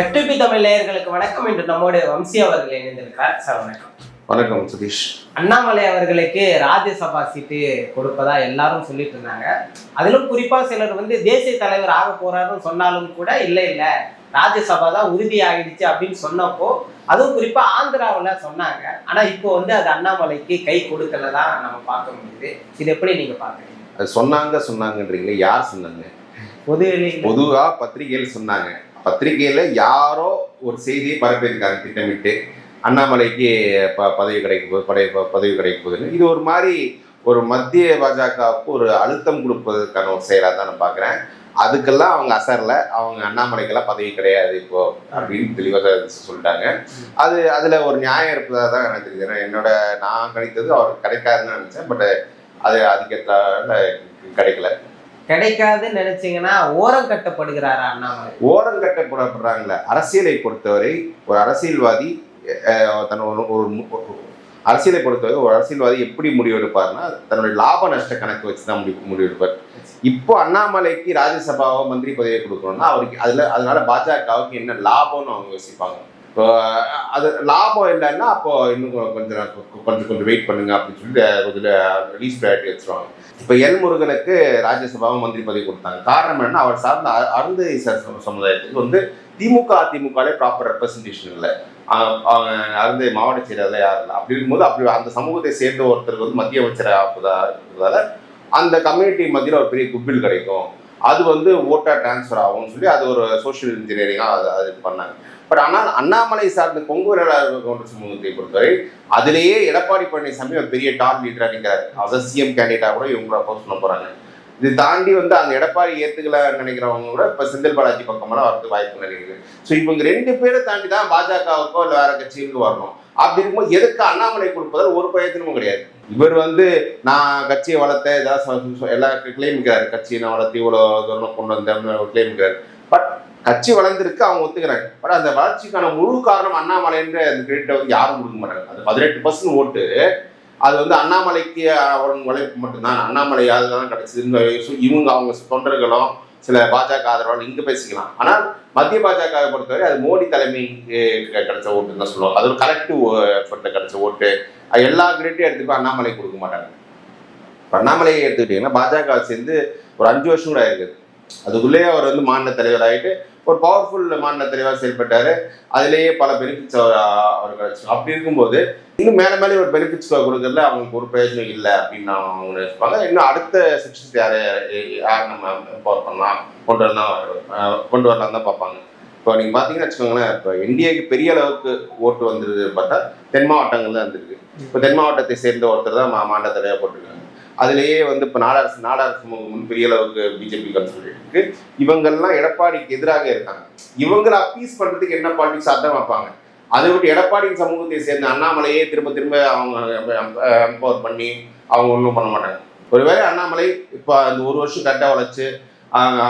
FTP Tamil நேயர்களுக்கு வணக்கம் என்று நம்மோடு வம்சி அவர்கள் இணைந்திருக்கிறார். சார் வணக்கம். வணக்கம் சதீஷ். அண்ணாமலை அவர்களுக்கு ராஜ்யசபா சீட்டு கொடுப்பதா எல்லாரும் சொல்லிட்டு இருந்தாங்க. அதிலும் குறிப்பா சிலர் வந்து தேசிய தலைவர் ஆக போறாருன்னு சொன்னாலும் கூட இல்லை இல்ல ராஜ்யசபா தான் உறுதி ஆகிடுச்சு அப்படின்னு சொன்னப்போ அதுவும் குறிப்பா ஆந்திராவுல சொன்னாங்க. ஆனா இப்போ வந்து அது அண்ணாமலைக்கு கை கொடுக்கல தான் நம்ம பார்க்க முடியுது. இது எப்படி நீங்க பாக்குறீங்க சொன்னாங்க சொன்னாங்கன்றீங்களே யார் சொன்னாங்க? பொது பொதுவா பத்திரிகையில் சொன்னாங்க. பத்திரிகையில் யாரோ ஒரு செய்தியை பரப்பியிருக்காங்க திட்டமிட்டு. அண்ணாமலைக்கு ப பதவி கிடைக்க போது படை பதவி கிடைக்க போகுதுன்னு. இது ஒரு மாதிரி ஒரு மத்திய பாஜகவுக்கு ஒரு அழுத்தம் கொடுப்பதற்கான ஒரு செயலாக தான் நான் பார்க்குறேன் அதுக்கெல்லாம் அவங்க அசரில். அவங்க அண்ணாமலைக்கெல்லாம் பதவி கிடையாது இப்போ அப்படின்னு தெளிவாக சொல்லிட்டாங்க. அது அதில் ஒரு நியாயம் இருப்பதாக தான் எனக்கு தெரியுது. என்னோட நான் கிடைத்தது அவருக்கு கிடைக்காதுன்னு நினச்சேன். பட் அது அதுக்கேற்ற கிடைக்கல. கிடைக்காதுன்னு நினைச்சீங்கன்னா ஓரம் கட்டப்படுகிறாரா அண்ணாமலை? ஓரம் கட்டப்படப்படுறாங்கல்ல. அரசியலை பொறுத்தவரை ஒரு அரசியல்வாதி அஹ், தன் ஒரு அரசியலை பொறுத்தவரை ஒரு அரசியல்வாதி எப்படி முடிவெடுப்பார்னா தன்னுடைய லாப நஷ்ட கணக்கு வச்சு தான் முடிவு முடிவெடுப்பார் இப்போ அண்ணாமலைக்கு ராஜ்யசபாவோ மந்திரி பதவியை கொடுக்கணும்னா அவருக்கு அதில் அதனால பாஜகவுக்கு என்ன லாபம்னு அவங்க யோசிப்பாங்க. இப்போ அது லாபம் இல்லைன்னா அப்போ இன்னும் கொஞ்சம் கொஞ்சம் கொஞ்சம் வெயிட் பண்ணுங்க அப்படின்னு சொல்லிட்டு கொஞ்சம் ரிலீஸ் ப்ரையாரிட்டி வச்சுருவாங்க. இப்போ எல் முருகனுக்கு ராஜ்யசபாவும் மந்திரி பதவி கொடுத்தாங்க. காரணம் என்ன அவர் சார்ந்த அ- அருந்ததி ச- சமுதாயத்துக்கு வந்து திமுக அதிமுகவே ப்ராப்பர் ரெப்ரசன்டேஷன் இல்லை. அருந்தை மாவட்ட செயலாளர் யார் இல்லை. அப்படி இருக்கும்போது அப்படி அந்த சமூகத்தை சேர்ந்த ஒருத்தருக்கு வந்து மத்திய அமைச்சராக ஆகுதா இருக்கிறதால அந்த கம்யூனிட்டி மத்தியில் ஒரு பெரிய குப்பில் கிடைக்கும். அது வந்து ஓட்டா டிரான்ஸ்ஃபர் ஆகும்னு சொல்லி அது ஒரு சோஷியல் இன்ஜினியரிங்காக அது அது பண்ணாங்க. பட் ஆனால் அண்ணாமலை சார்ந்த கொங்கு வேளாளர் கவுண்டர் சமூகத்தை பொறுத்தவரை அதிலேயே எடப்பாடி பழனிசாமி ஒரு பெரிய டாப் லீடராக நிற்கிறார் அவர் சிஎம் கேண்டிடேட்டாக கூட இவங்க அப்போஸ் பண்ண போகிறாங்க இது தாண்டி வந்து அந்த எடப்பாடி ஏத்துக்கல நினைக்கிறவங்க கூட இப்போ செந்தில் பாலாஜி பக்கமெல்லாம் வரதுக்கு வாய்ப்பு நினைக்கிறது ஸோ இவங்க ரெண்டு பேரை தாண்டி தான் பாஜகவுக்கோ இல்லை வேற கட்சிகளுக்கு வரணும். அப்படி இருக்கும்போது எதுக்கு அண்ணாமலை கொடுப்பதால் ஒரு பிரயோஜனமும் கிடையாது. இவர் வந்து நான் கட்சியை வளர்த்த ஏதாவது எல்லா கிளைமிக்கிறாரு கட்சியை நான் வளர்த்து இவ்வளோ தூரம் கொண்டு வந்தேன் கிளைமிக்கிறாரு பட் கட்சி வளர்ந்துருக்கு அவங்க ஒத்துக்கிறாங்க. பட் அந்த வளர்ச்சிக்கான முழு காரணம் அண்ணாமலைன்ற அந்த கிரெடிட்டை வந்து யாரும் கொடுக்க மாட்டாங்க. அந்த பதினெட்டு பர்சன்ட் ஓட்டு. அது வந்து அண்ணாமலைக்கு அவன் உழைப்பு மட்டும்தான். அண்ணாமலை தான் கிடைச்சதுன்னு இவங்க அவங்க தொண்டர்களும் சில பாஜக ஆதரவாளர் இங்கே பேசிக்கலாம். ஆனால் மத்திய பாஜகவை பொறுத்தவரை அது மோடி தலைமை கிடைச்ச ஓட்டுன்னு தான் சொல்லுவாங்க. அது ஒரு கலெக்டிவ் எஃபர்ட்டில் கிடைச்ச ஓட்டு. அது எல்லா கிரெடிட்டும் எடுத்துக்கோ அண்ணாமலை கொடுக்க மாட்டாங்க. அண்ணாமலையை எடுத்துக்கிட்டிங்கன்னா பாஜக சேர்ந்து ஒரு அஞ்சு வருஷம் கூட ஆயிருக்குது. அதுக்குள்ளேயே அவர் வந்து மாநில தலைவர் ஆகிட்டு ஒரு பவர்ஃபுல் மாநில தலைவராக செயல்பட்டாரு. அதுலேயே பல பெனிஃபிட்ஸ் அவர் அவர் கிடைச்சு. அப்படி இருக்கும்போது இன்னும் மேலே மேலே ஒரு பெனிஃபிட்ஸ் கொடுக்கறதுல அவங்களுக்கு ஒரு பிரயோஜனம் இல்லை அப்படின்னு அவங்க நினைப்பாங்க இன்னும் அடுத்த செக்ஷன்ஸ் யார் யார் நம்ம பவர் பண்ணலாம் கொண்டு வரலாம் கொண்டு வரலாம் தான் பார்ப்பாங்க. இப்போ நீங்கள் பார்த்தீங்கன்னு வச்சுக்கோங்களேன் இப்போ இந்தியாவுக்கு பெரிய அளவுக்கு ஓட்டு வந்தது பார்த்தா தென் மாவட்டங்கள் தான் இருந்திருக்கு. இப்போ தென் மாவட்டத்தை சேர்ந்த ஒருத்தர் தான் மா- மாநில தலைவராக போட்டிருக்காங்க. அதுலேயே வந்து இப்போ நாடார் நாடார் சமூகம் பெரிய அளவுக்கு பிஜேபி கன்சல்ட் இருக்கு. இவங்கெல்லாம் எடப்பாடிக்கு எதிராக இருக்காங்க. இவங்களை அப்பீஸ் பண்றதுக்கு என்ன பாலிடிக்ஸ் அதான் வைப்பாங்க? அதை விட்டு எடப்பாடியின் சமூகத்தை சேர்ந்த அண்ணாமலையே திரும்ப திரும்ப அவங்க எம்பவர் பண்ணி அவங்க ஒன்றும் பண்ண மாட்டாங்க. ஒருவேளை அண்ணாமலை இப்போ அந்த ஒரு வருஷம் கரெக்டாக உழைச்சு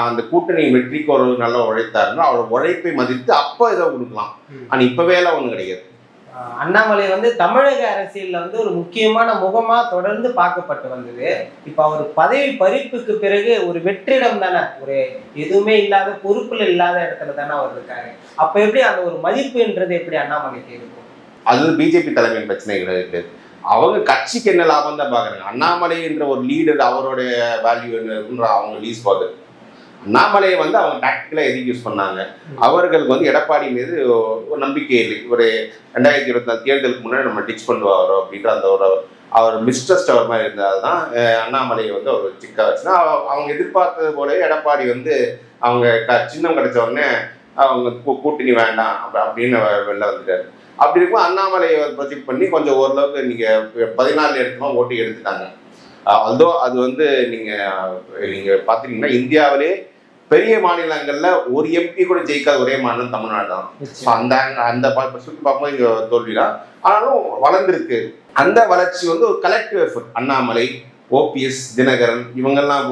அந்த கூட்டணி வெற்றிக்கு ஒரு நல்லா உழைத்தாருன்னா அவரோட உழைப்பை மதித்து அப்போ இதை கொடுக்கலாம். ஆனால் இப்போவே எல்லாம் ஒன்றும் கிடையாது. அண்ணாமலை வந்து தமிழக அரசியல்ல வந்து ஒரு முக்கியமான முகமா தொடர்ந்து பார்க்கப்பட்டு வந்தது. இப்ப அவர் பதவி பறிப்புக்கு பிறகு ஒரு வெற்றிடம் தானே ஒரு எதுவுமே இல்லாத பொறுப்புல இல்லாத இடத்துல தானே அவர் இருக்காரு. அப்ப எப்படி அந்த ஒரு மதிப்புன்றது எப்படி அண்ணாமலைக்கு இருக்கும்? அது பிஜேபி தலைமையின் பிரச்சனை கிடையாது. அவங்க கட்சிக்கு என்ன லாபம் தான் பாக்குறாங்க அண்ணாமலை என்ற ஒரு லீடர் அவருடைய வேல்யூ என்ன அவங்க லீஸ் பார்க்குது அண்ணாமலையை வந்து அவங்க டாக்டிக்கலாக எதுக்கு யூஸ் பண்ணாங்க? அவர்களுக்கு வந்து எடப்பாடி மீது ஒரு நம்பிக்கை இல்லை. ஒரு ரெண்டாயிரத்தி இருபத்தி நாலு தேர்தலுக்கு முன்னாடி நம்ம டிச் பண்ணுவாரோ அப்படின்ற அந்த ஒரு அவர் மிஸ்ட்ரஸ்ட் அவர் மாதிரி இருந்தால் தான் அண்ணாமலையை வந்து அவர் சிக்கா வச்சுன்னா அவங்க எதிர்பார்த்தது போல எடப்பாடி வந்து அவங்க க சின்னம் கிடைச்ச உடனே அவங்க கூ- கூட்டணி வேண்டாம் அப்படின்னு வெளில வந்துட்டாரு. அப்படி இருக்கும் அண்ணாமலையை ப்ரொஜெக்ட் பண்ணி கொஞ்சம் ஓரளவுக்கு நீங்கள் பதினாலு இடத்துல ஓட்டு எடுத்துட்டாங்க. அதோ அது வந்து நீங்கள் நீங்கள் பார்த்தீங்கன்னா இந்தியாவிலே பெரிய மாநிலங்கள்ல ஒரு எம்பி கூட ஜெயிக்காத ஒரே மாநிலம் தமிழ்நாடு தான் அந்த அந்த சுற்றி பார்க்கும்போது இங்க தோல்வி தான் ஆனாலும் வளர்ந்துருக்கு. அந்த வளர்ச்சி வந்து ஒரு collective effort Annamalai OPS Dinakaran இவங்கெல்லாம்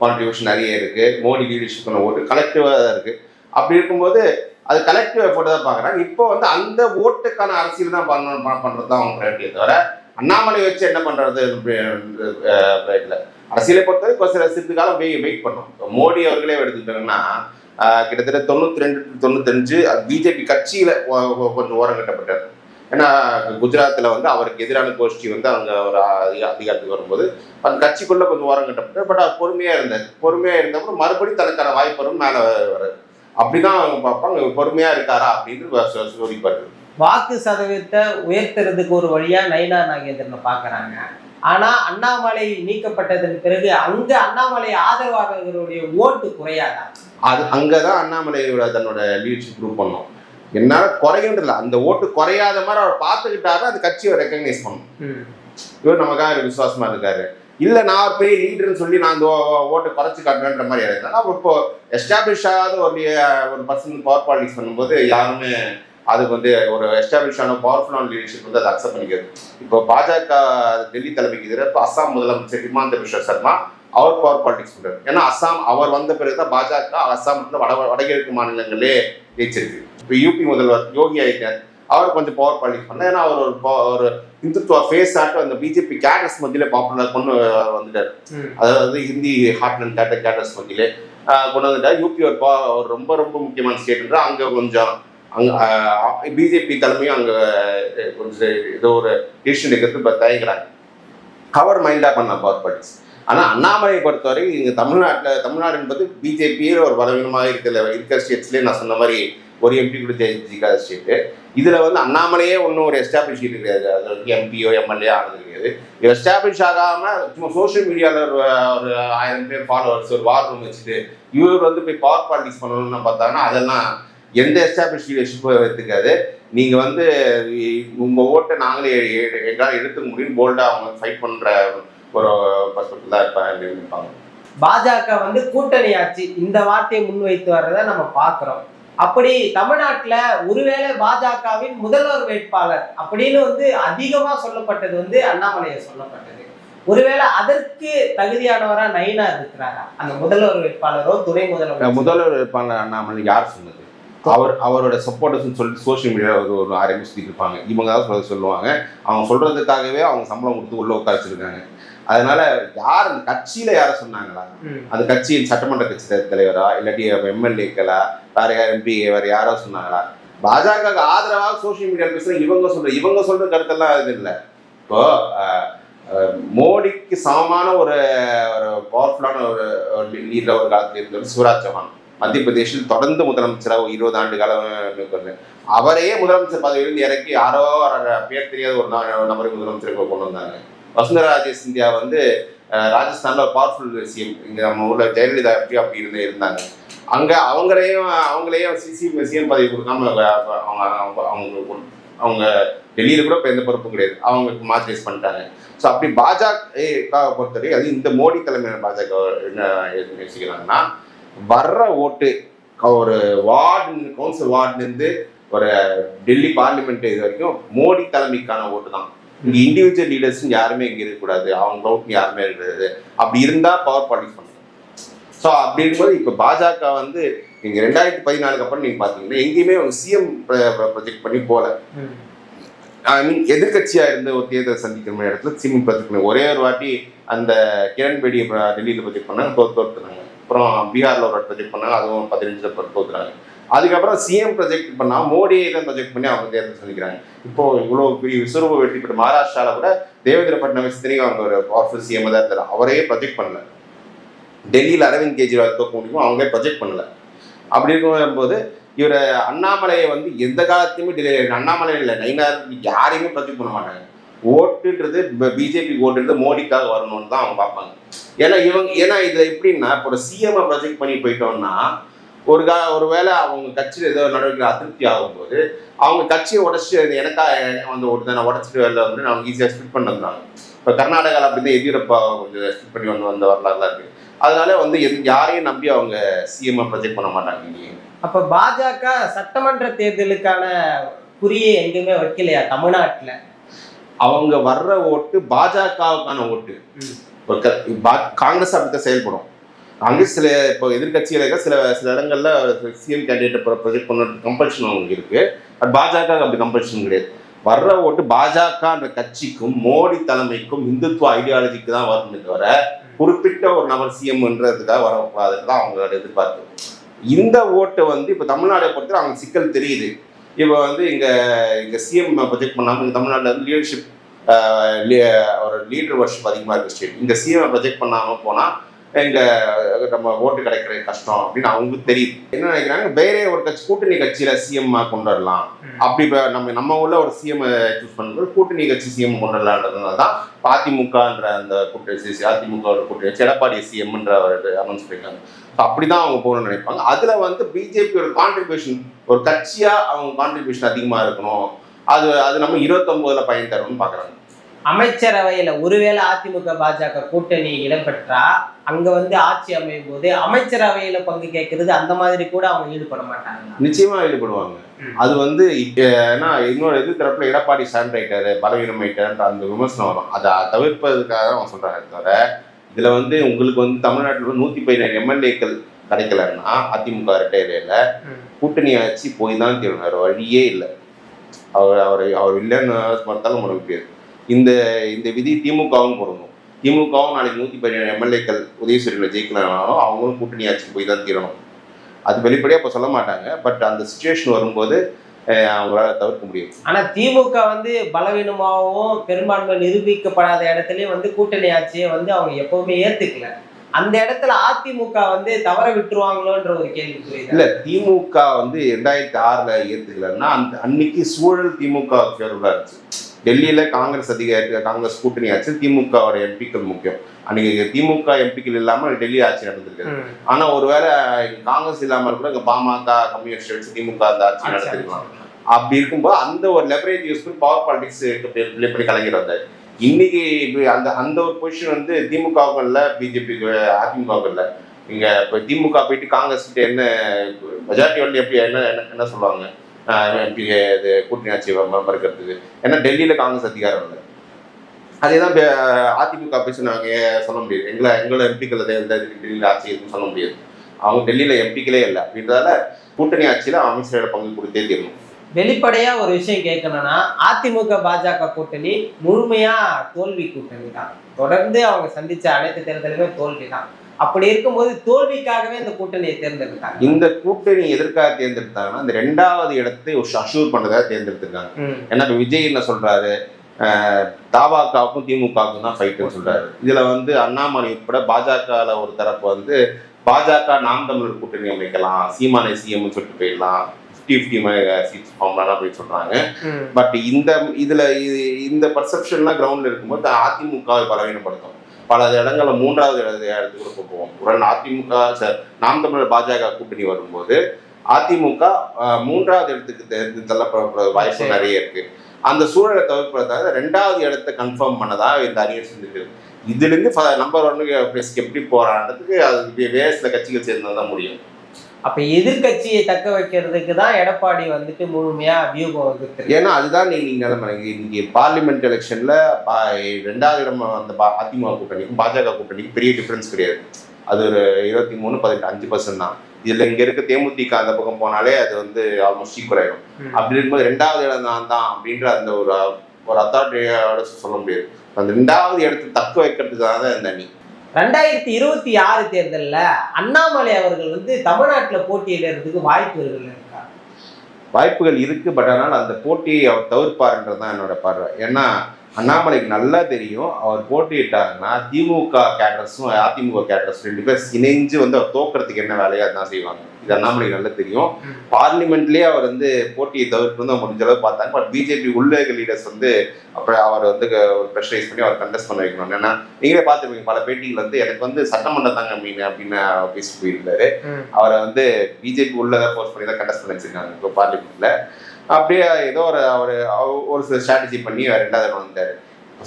கான்ட்ரிபியூஷன் நிறைய இருக்கு. மோடி லீடர்ஷிப் ஓட்டு கலெக்டிவாக தான் இருக்கு. அப்படி இருக்கும்போது அது கலெக்டிவ் எஃபோர்ட் தான் பார்க்குறாங்க. இப்போ வந்து அந்த ஓட்டுக்கான அரசியல் தான் பண்ணணும் ப- பண்றது தான் அவங்க priority-யே தவிர அண்ணாமலை வச்சு என்ன பண்றது இல்லை அரசியலை பொறுத்தவரை சில சிறிது காலம் வெயிட் வெயிட் மோடி அவர்களே எடுத்துக்கிட்டாங்கன்னா கிட்டத்தட்ட தொண்ணூத்தி ரெண்டு தொண்ணூத்தஞ்சு பிஜேபி கட்சியில கொஞ்சம் ஓரம் கட்டப்பட்டார். ஏன்னா குஜராத்தில் வந்து அவருக்கு எதிரான கோஷ்டி வந்து அவங்க ஒரு அதிக அதிகாரத்துக்கு வரும்போது அந்த கட்சிக்குள்ளே கொஞ்சம் ஓரம் கட்டப்பட்டார். பட் அவர் பொறுமையாக இருந்தார். பொறுமையாக இருந்தப்பறம் மறுபடியும் தனக்கான வாய்ப்பு வரும் மேல அப்படிதான் அவங்க பார்ப்பாங்க பொறுமையாக இருக்காரா அப்படின்னு சோதிப்பாரு. வாக்கு சதவீதத்தை உயர்த்துறதுக்கு ஒரு வழியாக நயினா நாகேந்திரனை பார்க்குறாங்க ஆனா அண்ணாமலை நீக்கப்பட்டதன் பிறகு அங்க அண்ணாமலை ஆதரவாளர்களுடைய ஓட்டு குறையாதா? அது அங்கதான் அண்ணாமலையோட தன்னோட லீடர்ஷிப் ப்ரூவ் பண்ணோம். என்னால குறையன்றதில்ல அந்த ஓட்டு குறையாத மாதிரி அவர் பார்த்துக்கிட்டாரு அந்த கட்சியை ரெக்கக்னைஸ் பண்ணும். இவர் நமக்காக விசுவாசமா இருக்காரு. இல்ல நான் ஒரு பெரிய லீடர்னு சொல்லி நான் அந்த ஓட்டை குறைச்சு காட்டுறேன்ற மாதிரி இருந்தா அப்போ இப்போ எஸ்டாப்ளிஷ் ஆகாத ஒரு ஒரு பர்சன் பவர் பாலிடிக்ஸ் பண்ணும்போது யாருமே அதுக்கு வந்து ஒரு எஸ்டாப்ளிஷ் ஆன பவர்ஃபுல்லான லீடர்ஷிப் வந்து அதை அக்செப்ட் பண்ணிக்கிறது. இப்போ பாஜக டெல்லி தலைமைக்கு எதிராக இப்போ அஸ்ஸாம் முதலமைச்சர் ஹிமாந்த பிஸ்வ சர்மா அவர் பவர் பாலிடிக்ஸ் பண்றாரு. ஏன்னா அஸ்ஸாம் அவர் வந்த பிறகு தான் பாஜக அஸ்ஸாம் வட வடகிழக்கு மாநிலங்களே ஜெயிச்சிருக்கு. இப்போ யூபி முதல்வர் யோகி ஆதித்யநாத் அவர் கொஞ்சம் பவர் பாலிடிக்ஸ் பண்ண ஏன்னா அவர் ஒரு ஒரு இந்துத்துவ ஃபேஸ் ஆட்டும் அந்த பிஜேபி கேடர்ஸ் மத்தியில பாப்புலர் கொண்டு வந்துட்டார். அதாவது ஹிந்தி ஹார்ட்லண்ட் கேட்டர் கேடர்ஸ் மத்தியிலே கொண்டு வந்துட்டார். யூபி ஒரு ரொம்ப ரொம்ப முக்கியமான ஸ்டேட் அங்க கொஞ்சம் அங்கே பிஜேபி தலைமையும் அங்கே கொஞ்சம் ஏதோ ஒரு டிசிஷன் எடுக்கிறது இப்போ தயங்குறாங்க கவர் மைண்டாக பண்ண பவர் பார்ட்டிஸ் ஆனால் அண்ணாமலையை பொறுத்தவரை இங்கே தமிழ்நாட்டில் தமிழ்நாடு என்பது பிஜேபியே ஒரு பலவீனமாக இருக்கிற இருக்கிற ஸ்டேட்ஸ்லேயே நான் சொன்ன மாதிரி ஒரு எம்பி கூட ஜெயிக்காத ஸ்டேட்டு இதில் வந்து அண்ணாமலையே ஒன்றும் ஒரு எஸ்டாப்ளிஷ் கிடையாது. அது வந்து எம்பியோ எம்எல்ஏ ஆனது கிடையாது. எஸ்டாப்ளிஷ் ஆகாமல் சும்மா சோஷியல் மீடியாவில் ஒரு ஒரு ஆயிரம் பேர் ஃபாலோவர்ஸ் ஒரு வார் ரூம் வச்சுட்டு இவர் வந்து போய் பவர் பாலிட்டிக்ஸ் பண்ணணும்னு பார்த்தாங்கன்னா அதெல்லாம் எந்த எஸ்டாப்ளிஷ் லீடர்ஷிப்பும் எடுத்துக்காது. நீங்க வந்து இ- உங்க ஓட்டை நாங்களே எங்களால் எடுத்துக்க முடியும் போல்டா அவங்க ஃபைட் பண்ற ஒரு பர்ஸ்பெக்டிவ் தான் இருப்பாங்க இருப்பாங்க. பாஜக வந்து கூட்டணி ஆட்சி இந்த வார்த்தையை முன்வைத்து வர்றதை நம்ம பார்க்கிறோம். அப்படி தமிழ்நாட்டுல ஒருவேளை பாஜகவின் முதல்வர் வேட்பாளர் அப்படின்னு வந்து அதிகமா சொல்லப்பட்டது வந்து அண்ணாமலையை சொல்லப்பட்டது. ஒருவேளை அதற்கு தகுதியானவரா நயினா இருக்கிறாரா? அந்த முதல்வர் வேட்பாளரோ துணை முதல்வர் முதல்வர் வேட்பாளர் அண்ணாமலை யார் சொன்னது? அவர் அவரோட சப்போர்ட்டர்ஸ் சொல்லிட்டு சோஷியல் மீடியாவில் ஒரு ஒரு ஆயிரம் சுற்றிட்டு இருப்பாங்க. இவங்க தான் சொல்ல சொல்லுவாங்க. அவங்க சொல்றதுக்காகவே அவங்க சம்பளம் கொடுத்து உள்ள உட்காரிச்சிருக்காங்க அதனால யார் அந்த கட்சியில யாரை சொன்னாங்களா. அந்த கட்சியின் சட்டமன்ற கட்சி தலைவரா? இல்லாட்டி எம்எல்ஏக்களா வேற யார் எம்பி வேற யாரோ சொன்னாங்களா? பாஜக ஆதரவாக சோஷியல் மீடியா பேசுற இவங்க சொல்ற இவங்க சொல்ற கருத்தெல்லாம் இது இல்லை. இப்போ மோடிக்கு சமமான ஒரு ஒரு பவர்ஃபுல்லான ஒரு லீடர் ஒரு காலத்தில் இருந்தவர் சிவராஜ் சௌஹான். மத்திய பிரதேசில் தொடர்ந்து முதலமைச்சராக இருபது ஆண்டு காலம் அவரையே முதலமைச்சர் பதவியிலிருந்து இறக்கி யாரோ பேர் தெரியாத ஒரு நபருக்கு நபரை முதலமைச்சருக்கு கொண்டு வந்தாங்க வசுந்தராஜே சிந்தியா வந்து ராஜஸ்தான்ல ஒரு பவர்ஃபுல் சிஎம் இங்க நம்ம ஊர்ல ஜெயலலிதா எப்படி அப்படி இருந்து இருந்தாங்க அங்க அவங்களையும் அவங்களையும் சிசி சிஎம் பதவி கொடுக்காம அவங்க அவங்க அவங்க அவங்க டெல்லியில கூட இப்போ எந்த பொறுப்பும் கிடையாது அவங்களுக்கு மாற்றி பண்ணிட்டாங்க ஸோ அப்படி பாஜக பொறுத்தவரைக்கும் அது இந்த மோடி தலைமையில பாஜக என்ன யோசிக்கிறாங்கன்னா வர்ற ஓட்டு ஒரு வார்டு கவுன்சில் வார்டுலேருந்து ஒரு டெல்லி பார்லிமெண்ட் இது வரைக்கும் மோடி தலைமைக்கான ஓட்டு தான். இங்கே இண்டிவிஜுவல் லீடர்ஸ் யாருமே இங்கே இருக்கக்கூடாது. அவங்க ஓட்டு யாருமே இருக்கிறது அப்படி இருந்தால் பவர் பாலிட்டிக்ஸ் பண்ணணும். ஸோ அப்படி இருக்கும்போது இப்போ பாஜக வந்து நீங்க ரெண்டாயிரத்தி பதினாலுக்கு அப்புறம் நீங்க பாத்தீங்கன்னா எங்கேயுமே அவங்க சிஎம் ப்ரொஜெக்ட் பண்ணி போல ஐ மீன் எதிர்கட்சியா இருந்த ஒரு தேர்தல் சந்திக்கிற இடத்துல சிஎம் ப்ரொஜெக்ட் பண்ணி ஒரே ஒரு வாட்டி அந்த கிரண் பேடியை டெல்லியில் ப்ரொஜெக்ட் பண்ணாங்க தோத்து தோத்துனாங்க அப்புறம் பீகாரில் ஒரு ப்ரொஜெக்ட் பண்ணாங்க அதுவும் பதினஞ்சுல தோத்துறாங்க அதுக்கப்புறம் சிஎம் ப்ரொஜெக்ட் பண்ணால் மோடியை தான் ப்ரொஜெக்ட் பண்ணி அவங்க தேர்தல் சந்திக்கிறாங்க இப்போ இவ்வளோ பெரிய விசுரவு வெற்றி பெற்ற மகாராஷ்டிராவில் கூட தேவேந்திர பட்னவிஸ் தெரியும் அவங்க ஒரு பவர்ஃபுல் சிஎம் தான் இருந்தார். அவரே ப்ரொஜெக்ட் பண்ணல. டெல்லியில் அரவிந்த் கெஜ்ரிவால் தோக்க முடியுமோ அவங்களே ப்ரொஜெக்ட் பண்ணல. அப்படி இருக்கும்போது இவரை அண்ணாமலையை வந்து எந்த காலத்தையுமே delay ஆயிடும். அண்ணாமலை இல்லை நைனார் யாரையுமே ப்ரொஜெக்ட் பண்ண மாட்டாங்க ஓட்டுன்றது பிஜேபி ஓட்டுன்றது மோடிக்காக வரணும்னு தான் அவங்க பார்ப்பாங்க. ஏன்னா இவங்க ஏன்னா இதில் எப்படின்னா இப்போ ஒரு சிஎம் ப்ரொஜெக்ட் பண்ணி போயிட்டோம்னா ஒரு கா ஒரு வேளை அவங்க கட்சியில் ஏதோ நடவடிக்கை அதிருப்தி ஆகும்போது அவங்க கட்சியை உடச்சி எனக்கா வந்து ஒரு தானே உடச்சிட்டு வெளில வந்து அவங்க ஈஸியாக ஸ்பிட் பண்ண இப்போ கர்நாடகாவில் அப்படி தான் எதியூரப்பா கொஞ்சம் ஸ்பிட் பண்ணி வந்து வந்த வரலாறுலாம் இருக்கு. அதனால வந்து எது- யாரையும் நம்பி அவங்க சிஎம் ப்ரொஜெக்ட் பண்ண மாட்டாங்க. அப்போ பாஜக சட்டமன்ற தேர்தலுக்கான குறியை எங்கேயுமே வைக்கலையா தமிழ்நாட்டில்? அவங்க வர்ற ஓட்டு பாஜகவுக்கான ஓட்டு. இப்போ காங்கிரஸ் அப்படித்தான் செயல்படும். காங்கிரஸ் சில இப்போ எதிர்கட்சியில் இருக்க சில சில இடங்கள்ல சிஎம் கேண்டிடேட் ப்ரொஜெக்ட் பண்ண கம்பல்ஷன் அவங்களுக்கு இருக்கு. பட் பாஜக அப்படி கம்பல்ஷன் கிடையாது. வர்ற ஓட்டு பாஜகன்ற கட்சிக்கும் மோடி தலைமைக்கும் இந்துத்துவ ஐடியாலஜிக்கு தான் வரணுமே தவிர குறிப்பிட்ட ஒரு நபர் சிஎம்ன்றதுக்காக வரக்கூடாதுன்னு தான் அவங்களோட எதிர்பார்ப்பு. இந்த ஓட்டு வந்து இப்போ தமிழ்நாடை பொறுத்தவரை அவங்க சிக்கல் தெரியுது. இப்போ வந்து இங்க இங்க சிஎம் ப்ரொஜெக்ட் பண்ணாமல் இங்க தமிழ்நாட்டில் வந்து லீடர்ஷிப் ஒரு லீடர் வர்ஷிப் அதிகமாக இருக்கு ஸ்டேட் இங்க சிஎம் ப்ரொஜெக்ட் பண்ணாமல் போனால் இங்க நம்ம ஓட்டு கிடைக்கிறது கஷ்டம் அப்படின்னு அவங்களுக்கு தெரியுது. என்ன நினைக்கிறாங்க? வேறே ஒரு கட்சி கூட்டணி கட்சியில சிஎம் கொண்டு வரலாம் அப்படி இப்ப நம்ம நம்ம உள்ள ஒரு சிஎம் சூஸ் பண்ணும்போது கூட்டணி கட்சி சிஎம் கொண்டு வரலான்றதுனால தான் அதிமுகன்ற அந்த கூட்டணி அதிமுக கூட்டணி வச்சு எடப்பாடி சிஎம்ன்ற ஒரு அனௌன்ஸ் பண்ணிருக்காங்க So அப்படிதான் அவங்க போகணும்னு நினைப்பாங்க. அதுல வந்து பிஜேபியோட கான்ட்ரிபியூஷன் ஒரு கட்சியா அவங்க கான்ட்ரிபியூஷன் அதிகமா இருக்கணும். அது அது நம்ம இருபத்தொன்பதுல பயன் தரணும்னு பாக்குறாங்க. அமைச்சரவையில ஒருவேளை அதிமுக பாஜக கூட்டணி இடம்பெற்றா அங்க வந்து ஆட்சி அமையும் போது அமைச்சரவையில பங்கு கேட்கறது அந்த மாதிரி கூட அவங்க ஈடுபட மாட்டாங்க. நிச்சயமா ஈடுபடுவாங்க. அது வந்து ஏன்னா இன்னொரு எதிர் தரப்புல எடப்பாடி ஸ்டாண்ட் ரைட்டர் பலவீனம் ரைட்டர்ன்ற அந்த விமர்சனம் வரும். அதை தவிர்ப்பதற்காக தான் அவன் சொல்றாங்க தவிர இதுல வந்து உங்களுக்கு வந்து தமிழ்நாட்டில் நூத்தி பதினேழு எம்எல்ஏக்கள் கிடைக்கலன்னா அதிமுக ரிட்டையரில் கூட்டணி ஆட்சி போய் தான் தீரணும் வேறு வழியே இல்லை. அவர் அவரை அவர் இல்லைன்னு பார்த்தாலும் முடிய முடியாது. இந்த இந்த விதி திமுகவும் பொருந்தும். திமுகவும் நாளைக்கு நூற்றி பதினேழு எம்எல்ஏக்கள் உதயசூரியில் ஜெயிக்கலனாலும் அவங்களும் கூட்டணி ஆட்சி போய் தான் தீரணும். அது வெளிப்படையாக இப்போ சொல்ல மாட்டாங்க. பட் அந்த சுச்சுவேஷன் வரும்போது அவங்களால தவிர்க்க முடியும். ஆனா திமுக வந்து பலவீனமாகவும் பெரும்பான்மை நிரூபிக்கப்படாத இடத்துலயும் வந்து கூட்டணி ஆட்சியை வந்து அவங்க எப்பவுமே ஏத்துக்கல. அந்த இடத்துல அதிமுக வந்து தவற விட்டுருவாங்களோன்ற ஒரு கேள்வி இல்ல திமுக வந்து ரெண்டாயிரத்தி ஆறுல ஏத்துக்கலன்னா அந்த அன்னைக்கு சூழல் திமுக ஃபேவரபுளா இருந்துச்சு. டெல்லியில காங்கிரஸ் அதிகாரி காங்கிரஸ் கூட்டணி ஆச்சு திமுகவோட எம்பிக்கள் முக்கியம். அன்னைக்கு திமுக எம்பிக்கள் இல்லாம டெல்லி ஆட்சி நடந்திருக்கு ஆனா ஒருவேளை காங்கிரஸ் இல்லாம கூட இங்க பாமக கம்யூனிஸ்ட் திமுக அந்த ஆட்சி நடத்திருக்கலாம். அப்படி இருக்கும்போது அந்த ஒரு லெவரேஜ் யூஸ் பண்ணி பவர் பாலிடிக்ஸ் ப்ளே பண்ணி கலைஞர் வந்தார். இன்னைக்கு அந்த அந்த ஒரு பொசிஷன் வந்து திமுகவுக்கு இல்லை பிஜேபிக்கு அதிமுகவுக்கு இல்லை இங்க இப்போ திமுக போயிட்டு காங்கிரஸ் கிட்ட என்ன மெஜாரிட்டி வந்து எப்படி என்ன என்ன சொல்லுவாங்க? இது கூட்டணி ஆட்சி மறுக்கிறதுக்கு. ஏன்னா டெல்லியில காங்கிரஸ் அதிகாரம் இல்லை. அதே தான் அதிமுக பேசுனாங்க சொல்ல முடியாது. எங்களை எங்களோட எம்பிக்கள் டெல்லியில் ஆட்சி சொல்ல முடியாது. அவங்க டெல்லியில எம்பிக்களே இல்லை. அப்படின்றதால கூட்டணி ஆட்சியில அமைச்சரோட பங்கு கொடுத்தே தீரணும். வெளிப்படையா ஒரு விஷயம் கேட்கணும்னா அதிமுக பாஜக கூட்டணி முழுமையா தோல்வி கூட்டணி தான். தொடர்ந்து அவங்க சந்திச்ச அனைத்து தேர்தலுமே தோல்வி தான். அப்படி இருக்கும்போது தோல்விக்காகவே இந்த கூட்டணியை தேர்ந்தெடுத்தாங்க. இந்த கூட்டணி எதற்காக தேர்ந்தெடுத்தாங்கன்னா இந்த ரெண்டாவது இடத்தை அஷூர் பண்ணதாக தேர்ந்தெடுத்திருக்காங்க. இப்ப விஜய் என்ன சொல்றாரு? தாபாக்காவுக்கும் திமுகவுக்கும் தான் ஃபைட்டுன்னு சொல்றாரு. இதுல வந்து அண்ணாமலை உட்பட பாஜகல ஒரு தரப்பு வந்து பாஜக நாம் தமிழர் கூட்டணி அமைக்கலாம் சீமானை சிஎம் சொல்லிட்டு போயிடலாம். ஃபிஃப்டி ஃபிஃப்டி சீட்ஸ் ஃபார்ம்லாம் போய் சொல்றாங்க. ம். பட் இந்த இதுல இது- இந்த பர்செப்ஷன்லாம் கிரவுண்ட்ல இருக்கும்போது அதிமுகவை பலவீனப்படுத்தும். பல இடங்கள்ல மூன்றாவது இடத்து இடத்துக்கு கூட போவோம். உடனே அதிமுக நாம் தமிழர் பாஜக கூட்டணி வரும்போது அதிமுக மூன்றாவது இடத்துக்கு தேர்ந்து தள்ளப்பட வாய்ப்பு. நிறைய இருக்கு. அந்த சூழலை தவிர்ப்பதாக ரெண்டாவது இடத்தை கன்ஃபார்ம் பண்ணதா இந்த அணியை செஞ்சுட்டு இதுல இருந்து நம்பர் ஒன்னு எப்படி போறான்றதுக்கு அது வேறு சில கட்சிகள் சேர்ந்தா தான் முடியும். அப்ப எதிர்க்கட்சியை தக்க வைக்கிறதுக்கு தான் எடப்பாடி வந்துட்டு முழுமையா வியூகம் வகுத்து ஏன்னா அதுதான் நீங்க நிலைமை இன்னைக்கு பார்லிமெண்ட் எலெக்ஷன்ல ரெண்டாவது இடம் அந்த அதிமுக கூட்டணிக்கும் பாஜக கூட்டணிக்கும் பெரிய டிஃபரன்ஸ் கிடையாது. அது ஒரு இருபத்தி மூணு பதினெட்டு அஞ்சு பர்சன்ட் தான். இதுல இங்க இருக்க தேமுதிக அந்த பக்கம் போனாலே அது வந்து ஆல்மோஸ்ட் ஈக்குவல் ஆயிடும். அப்படி இருக்கும்போது ரெண்டாவது இடம் நான் தான் அப்படின்ற அந்த ஒரு ஒரு அத்தாரிட்டியோட சொல்ல முடியாது. அந்த ரெண்டாவது இடத்தை தக்க வைக்கிறதுக்காக தான் இந்த அணி. ரெண்டாயிரத்தி இருபத்தி ஆறு தேர்தலில் அண்ணாமலை அவர்கள் வந்து தமிழ்நாட்டில் போட்டியிடுறதுக்கு வாய்ப்புகள் இருக்கா வாய்ப்புகள் இருக்கு பட் ஆனால் அந்த போட்டியை அவர் தவிர்ப்பாருன்றது தான் என்னோட பார்வை. ஏன்னா அண்ணாமலைக்கு நல்லா தெரியும். அவர் போட்டியிட்டாங்கன்னா திமுக கேட்டர்ஸும் அதிமுக கேட்டர்ஸ் ரெண்டு பேர் இணைஞ்சு வந்து அவர் தோக்கிறதுக்கு என்ன வேலையோ அதான் செய்வாங்க. இது அண்ணாமலைக்கு நல்லா தெரியும். பார்லிமெண்ட்லயே அவர் வந்து போட்டியை தவிர்த்து வந்து முடிஞ்ச அளவு பார்த்தாங்க. பட் பிஜேபி உள்ள லீடர்ஸ் வந்து அப்புறம் அவர் வந்து ப்ரெஷரைஸ் பண்ணி அவர் கண்டெஸ்ட் பண்ண வைக்கணும் ஏன்னா நீங்களே பார்த்துருப்பீங்க பல பேட்டிகள் வந்து எனக்கு வந்து சட்டமன்றம் தாங்க மீன் அப்படின்னு பேசி போயிருந்தாரு. அவரை வந்து பிஜேபி உள்ள ஃபோர்ஸ் பண்ணி தான் கண்டெஸ்ட் பண்ணி வச்சிருக்காங்க இப்போ பார்லிமெண்ட்ல. அப்படியே ஏதோ ஒரு அவர் ஒரு சில ஸ்ட்ராட்டஜி பண்ணி ரெண்டாவது இடம் வந்தார்.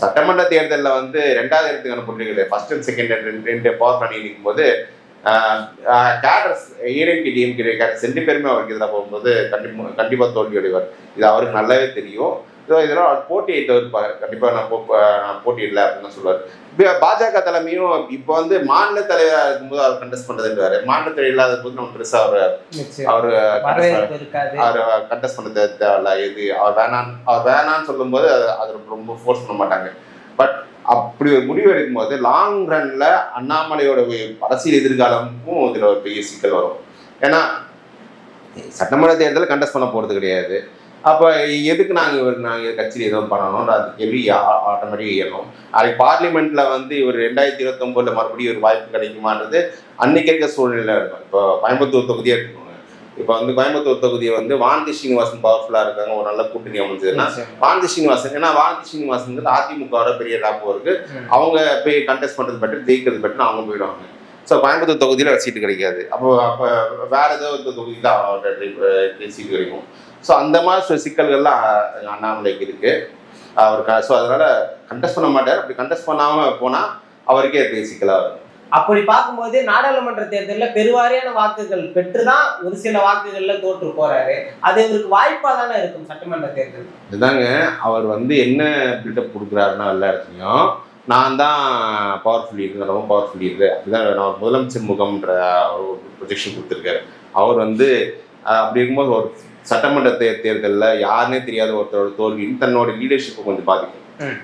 சட்டமன்ற தேர்தலில் வந்து ரெண்டாவது இடத்துக்கான போட்டிகள் ஃபர்ஸ்ட் அண்ட் செகண்ட் ரெண்டு ரெண்டு பவர் பண்ணி நிற்கும் போது கேடர்ஸ் ஏடிஎம்கே டிஎம்கே கேடர்ஸ் ரெண்டு பேருமே அவருக்கு எதிராக போகும்போது கண்டிப்பாக கண்டிப்பாக தோல்வி அடைவார் இது அவருக்கு நல்லாவே தெரியும். இதோ இதெல்லாம் அவர் போட்டியை தவிர்ப்பார். கண்டிப்பாக நான் நான் போட்டியிடல அப்படின்னு சொல்லுவார். பாஜக தலைமையும் இப்போ வந்து மாநில தலைவராக இருக்கும்போது அவர் கண்டெஸ்ட் பண்ணுறதுன்றாரு மாநில தலைவர் இல்லாத போது நம்ம பெருசாக அவர். அவர் அவர் கண்டெஸ்ட் பண்ண தேவையில்ல. இது அவர் வேணாம் அவர் வேணான்னு சொல்லும்போது அது ரொம்ப ஃபோர்ஸ் பண்ண மாட்டாங்க. பட் அப்படி ஒரு முடிவு எடுக்கும்போது லாங் ரன்ல அண்ணாமலையோட அரசியல் எதிர்காலமும் இதுல ஒரு பெரிய சிக்கல் வரும். ஏன்னா சட்டமன்ற தேர்தலில் கண்டெஸ்ட் பண்ண போகிறது கிடையாது. அப்போ எதுக்கு நாங்கள் இவர் நாங்கள் கட்சியில் எதுவும் பண்ணணும்ன்ற அந்த கேள்வி ஆட்டோமேட்டிக் ஏறும் நாளைக்கு பார்லிமெண்ட்டில் வந்து இவர் ரெண்டாயிரத்தி இருபத்தொம்போதில் மறுபடியும் ஒரு வாய்ப்பு கிடைக்குமான்றது அன்னைக்கு இருக்க சூழ்நிலை இருக்கும். இப்போ கோயம்புத்தூர் தொகுதியே எடுத்துக்கோங்க இப்போ வந்து கோயம்புத்தூர் தொகுதியை வந்து வானதி ஸ்ரீனிவாசன் பவர்ஃபுல்லாக இருக்காங்க ஒரு நல்ல கூட்டணி அமைஞ்சதுன்னா. வானதி ஸ்ரீனிவாசன் ஏன்னா வானதி ஸ்ரீனிவாசன் அதிமுகவோட பெரிய டாப்பு இருக்கு. ம். அவங்க போய் கண்டெஸ்ட் பண்ணுறது பெட்டர் ஜெயிக்கிறது பெட்டர் அவங்க போயிடுவாங்க. ஸோ கோயம்புத்தூர் தொகுதியில் சீட்டு கிடைக்காது. அப்போ அப்போ வேற ஏதோ ஒரு தொகுதி தான் சீட்டு கிடைக்கும். ஸோ அந்த மாதிரி சில சிக்கல்கள்லாம் அண்ணாமலைக்கு இருக்கு. அவர் ஸோ அதனால கண்டெஸ்ட் பண்ண மாட்டார். அப்படி கண்டெஸ்ட் பண்ணாமல் போனால் அவருக்கே பெரிய சிக்கலாக இருக்கும். அப்படி பார்க்கும்போது நாடாளுமன்ற தேர்தலில் பெருவாரியான வாக்குகள் பெற்றுதான் ஒரு சில வாக்குகள்ல தோற்று போறாரு. அது இவருக்கு வாய்ப்பா தானே இருக்கும் சட்டமன்ற தேர்தல். இதுதாங்க அவர் வந்து என்ன பில்டப் கொடுக்குறாருன்னா எல்லா இடத்துலையும் நான் தான் பவர்ஃபுல் லீடர் ரொம்ப பவர்ஃபுல் லீடர் அப்படிதான் நான் முதலமைச்சர் முகம்ன்ற ஒரு ப்ரொஜெக்ஷன் கொடுத்துருக்காரு. அவர் வந்து அப்படி இருக்கும்போது ஒரு சட்டமன்ற தே தேர்தலில் யாருன்னே தெரியாத ஒருத்தரோட தோல்வின்னு தன்னோட லீடர்ஷிப்பை கொஞ்சம் பாதிக்கும்.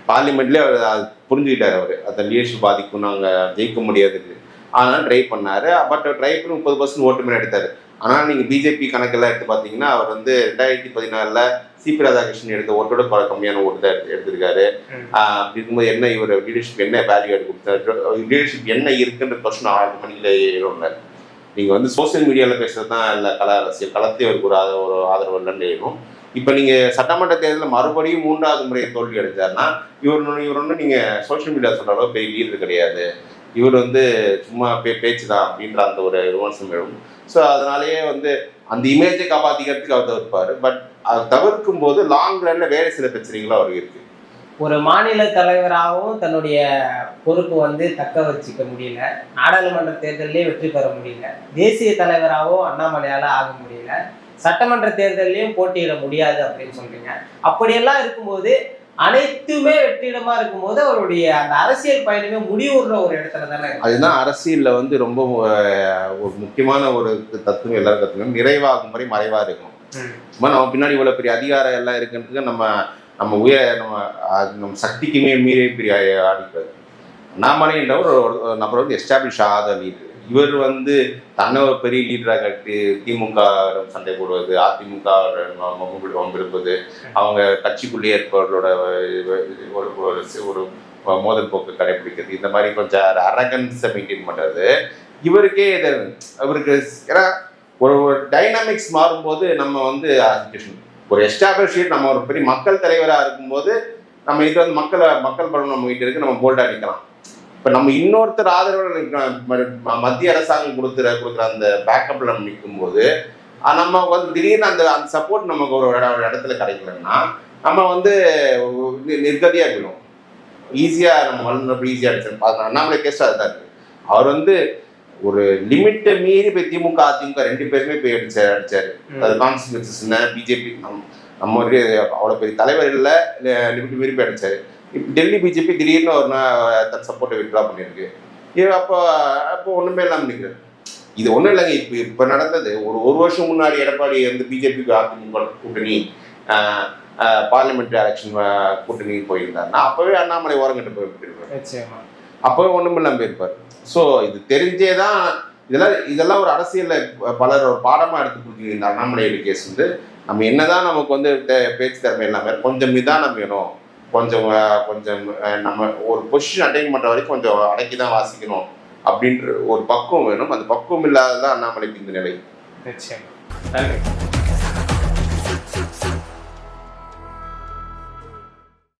பார்லிமெண்ட்லேயே அவர் அது புரிஞ்சுக்கிட்டாரு அவர். அந்த லீடர்ஷிப் பாதிக்கும் நாங்கள் ஜெயிக்க முடியாதுன்னு. அதனால ட்ரை பண்ணாரு. பட் ட்ரை பண்ணி முப்பது பர்சன்ட் ஓட்டு மேலே எடுத்தார். ஆனால் நீங்கள் பிஜேபி கணக்கெல்லாம் எடுத்து பார்த்தீங்கன்னா அவர் வந்து ரெண்டாயிரத்தி பதினாலில் சிபி ராதாகிருஷ்ணன் எடுத்த ஓட்டோட பல கம்மியான ஓட்டு தான் எடுத்து எடுத்திருக்காரு. அப்படி இருக்கும்போது என்ன இவர் லீடர்ஷிப் என்ன வேல்யூ எடுத்து கொடுத்தாரு? லீடர்ஷிப் என்ன இருக்குன்ற கொஸ்டின் ஆறு மணியில் எழுதுறாரு நீங்கள் வந்து சோஷியல் மீடியாவில் பேசுறது தான் இல்லை கல அரசியல் களத்தை அவருக்கு ஒரு ஆத- ஒரு ஆதரவு இல்லைன்னு எழுதும் இப்போ நீங்கள் சட்டமன்ற தேர்தலில் மறுபடியும் மூன்றாவது முறை தோல்வி அடைஞ்சாருன்னா இவர் இவர் ஒன்றும் நீங்கள் சோஷியல் மீடியா சொல்கிற அளவு பெரிய லீடர் கிடையாது. இவர் வந்து சும்மா பே பேச்சு தான் அப்படின்ற அந்த ஒரு விமர்சனம் எழும். ஸோ அதனாலேயே வந்து அந்த இமேஜை காப்பாற்றிக்கிறதுக்கு அவர் தவிர்ப்பார். பட் அதை தவிர்க்கும் போது லாங் ரன்ல வேறு சில பிரச்சனைகளும் அவருக்கு இருக்கு. ஒரு மாநில தலைவராகவும் தன்னுடைய பொறுப்பு வந்து தக்க வச்சுக்க முடியல. நாடாளுமன்ற தேர்தலிலே வெற்றி பெற முடியல. தேசிய தலைவராகவும் அண்ணாமலையால் ஆக முடியல. சட்டமன்ற தேர்தலையும் போட்டியிட முடியாது அப்படின்னு சொல்றீங்க. அப்படியெல்லாம் இருக்கும்போது அனைத்துமே வெற்றிடமா இருக்கும்போது அவருடைய அந்த அரசியல் பயணமே முடிவுற ஒரு இடத்துல தானே. அதுதான் அரசியல்ல வந்து ரொம்ப ஒரு முக்கியமான ஒரு தத்துவம் எல்லாரும் கற்றுக்கணும் நிறைவாகும் வரை மறைவா இருக்கும். சும்மா நம்ம பின்னாடி இவ்வளவு பெரிய அதிகாரம் எல்லாம் இருக்குன்றதுக்கு நம்ம நம்ம உய நம்ம நம்ம சக்திக்குமே மீறி பெரிய ஆடிக்கிறது அண்ணாமலைன்றவர் ஒரு ஒரு நபர் வந்து எஸ்டாப்ளிஷ் ஆகாத லீடர் இவர் வந்து தன்னை ஒரு பெரிய லீடராக கட்டி திமுக சண்டை போடுவது அதிமுக வம்பிருப்பது அவங்க கட்சிக்குள்ளேயே இருப்பவர்களோட ஒரு ஒரு மோதல் போக்கு கடைபிடிக்கிறது இந்த மாதிரி கொஞ்சம் அரகன்ஸை மெயின்டைன் பண்ணுறது இவருக்கே இது அவருக்கு ஏன்னா ஒரு ஒரு டைனாமிக்ஸ் மாறும்போது நம்ம வந்து ஒரு எஸ்டாப்ளிஷ் நம்ம ஒரு பெரிய மக்கள் தலைவராக இருக்கும்போது நம்ம இது வந்து மக்கள் மக்கள் பலம் நம்ம கிட்ட இருக்கு நம்ம போல்டாக நிற்கலாம் இப்போ நம்ம இன்னொருத்தர் ஆதரவு மத்திய அரசாங்கம் கொடுக்குற கொடுக்குற அந்த பேக்கப்ல நம்ம நிற்கும்போது நம்ம வந்து திடீர்னு அந்த அந்த சப்போர்ட் நமக்கு ஒரு இட- ஒரு இடத்துல கிடைக்கலன்னா நம்ம வந்து நி- நிர்கதியா போயிடும் ஈஸியா நம்ம வளர்ந்து ஈஸியா அடிச்சு அண்ணாமலை கேஸ் அதுதான் இருக்கு. அவர் வந்து ஒரு லிமிட்டை மீறி போய் திமுக அதிமுக ரெண்டு பேருமே போய் அடிச்சாரு. அடிச்சாரு. அது கான்ஸ்டியூன்சஸ் பிஜேபி நம்ம ஒரு அவ்வளோ பெரிய தலைவர் இல்லை லிமிட் மீறி போய் அடிச்சாரு. டெல்லி பிஜேபி திடீர்னு ஒரு தன் சப்போர்ட்டை விட்ரா பண்ணியிருக்கு. இது அப்போ அப்போ ஒன்றுமே இல்லாமல் நிற்கிறது இது ஒன்றும் இல்லைங்க. இப்போ இப்போ நடந்தது. ஒரு ஒரு வருஷம் முன்னாடி எடப்பாடி வந்து பிஜேபிக்கு அதிமுக கூட்டணி பார்லிமெண்ட்ரி எலெக்ஷன் கூட்டணி போயிருந்தாருன்னா அப்போவே அண்ணாமலை ஓரங்கட்டு போயிருப்பார். அப்போவே ஒன்றும் இல்லாமல் போயிருப்பார். ஸோ இது தெரிஞ்சே தான் இதெல்லாம் இதெல்லாம் ஒரு அரசியலில் பலர் ஒரு பாடமாக எடுத்து கொடுக்குறீங்க இந்த அண்ணாமலை கேஸ் வந்து. நம்ம என்னதான் நமக்கு வந்து பேச்சு திறமை இல்லாமல் கொஞ்சம் நிதானம் வேணும். கொஞ்சம் கொஞ்சம் நம்ம ஒரு பொசிஷன் அட்டைன் பண்ணுற வரைக்கும் கொஞ்சம் அடக்கி தான் வாசிக்கணும் அப்படின்ற ஒரு பக்குவம் வேணும். அந்த பக்குவம் இல்லாததான் அண்ணாமலைக்கு இந்த நிலை. நிச்சயம். நன்றி.